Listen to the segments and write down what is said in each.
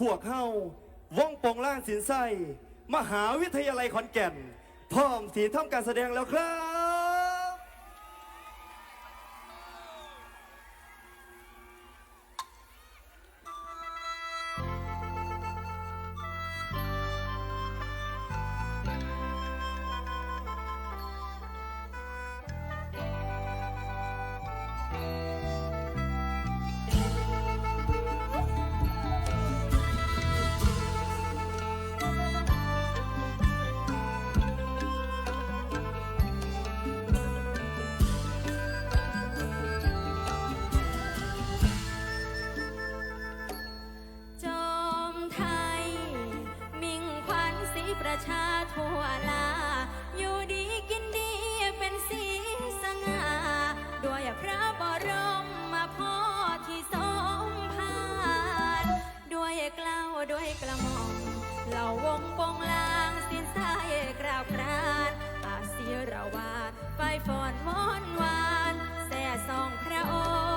พวกเฮาวงปองล่างสินไส้มหาวิทยาลัยขอนแก่น พร้อมสีทำการแสดงแล้วครับ วลา อยู่ดีกินดีเป็นสีสง่าด้วยพระบรมมาพ่อที่ทรงผ่านด้วยกล้าวด้วยกระหม่อมเหล่าวงปงลางสิ้นสายกราวกรานอาเสียรวาดไฟฟอนมอนวานแส่สองพระองค์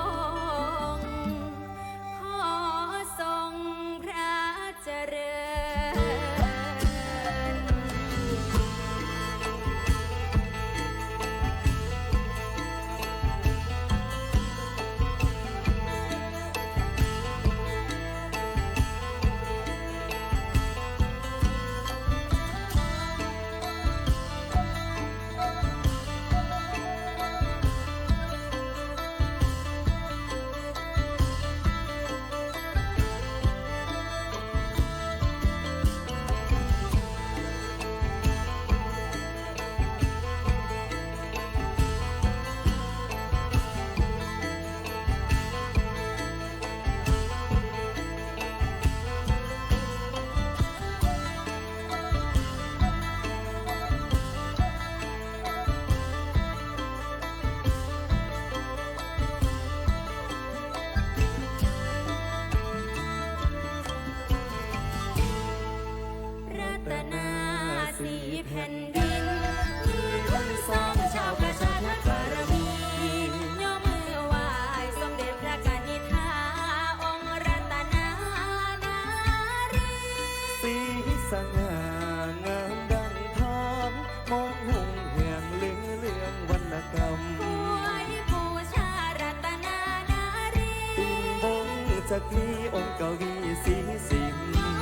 กรีองค์เกวีสีสิงย่อ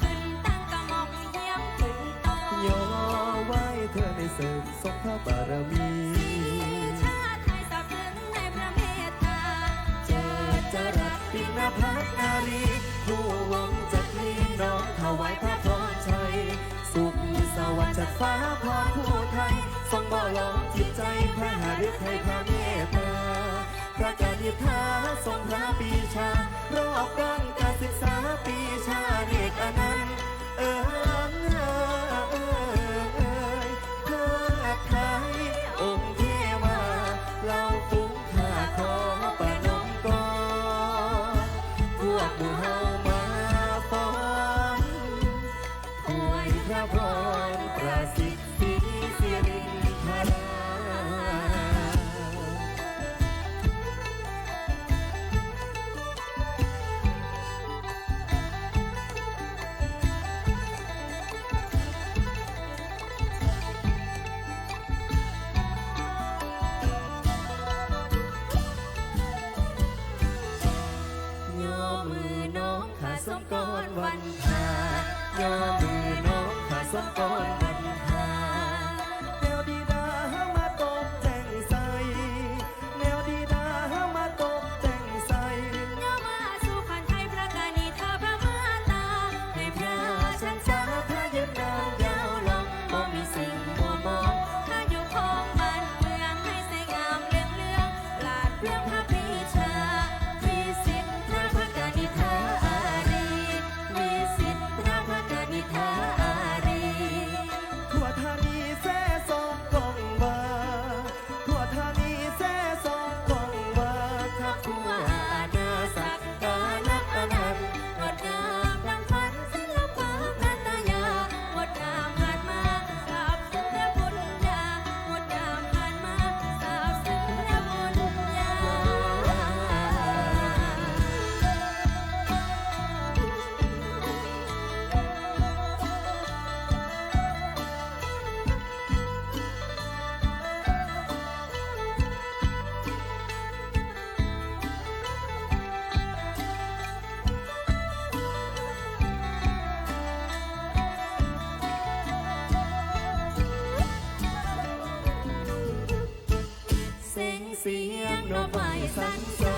ขึ้นตั้งกระหม่อมเยี่ยมขึ้นโตย่อไหวเธอในเสริมทรงพระบารมีชาไทยสับึงในพระเมตตาเจอจรัสปินพัฒนารีผู้วงจักรีน้องถวายพระพรชัย สุขสวัสดิ์จากฟ้าพรผู้ไทย ทรงบ่ลองจิตใจพระหฤทัยพระเมตตา พระกนิทาทรงพระปีชา รอบก้องการศึกษาปีชาเอกอนันต์เออเออ สมกรวันพาย่อมือน้องข้าสมกร สียงนกไม้สันเสริ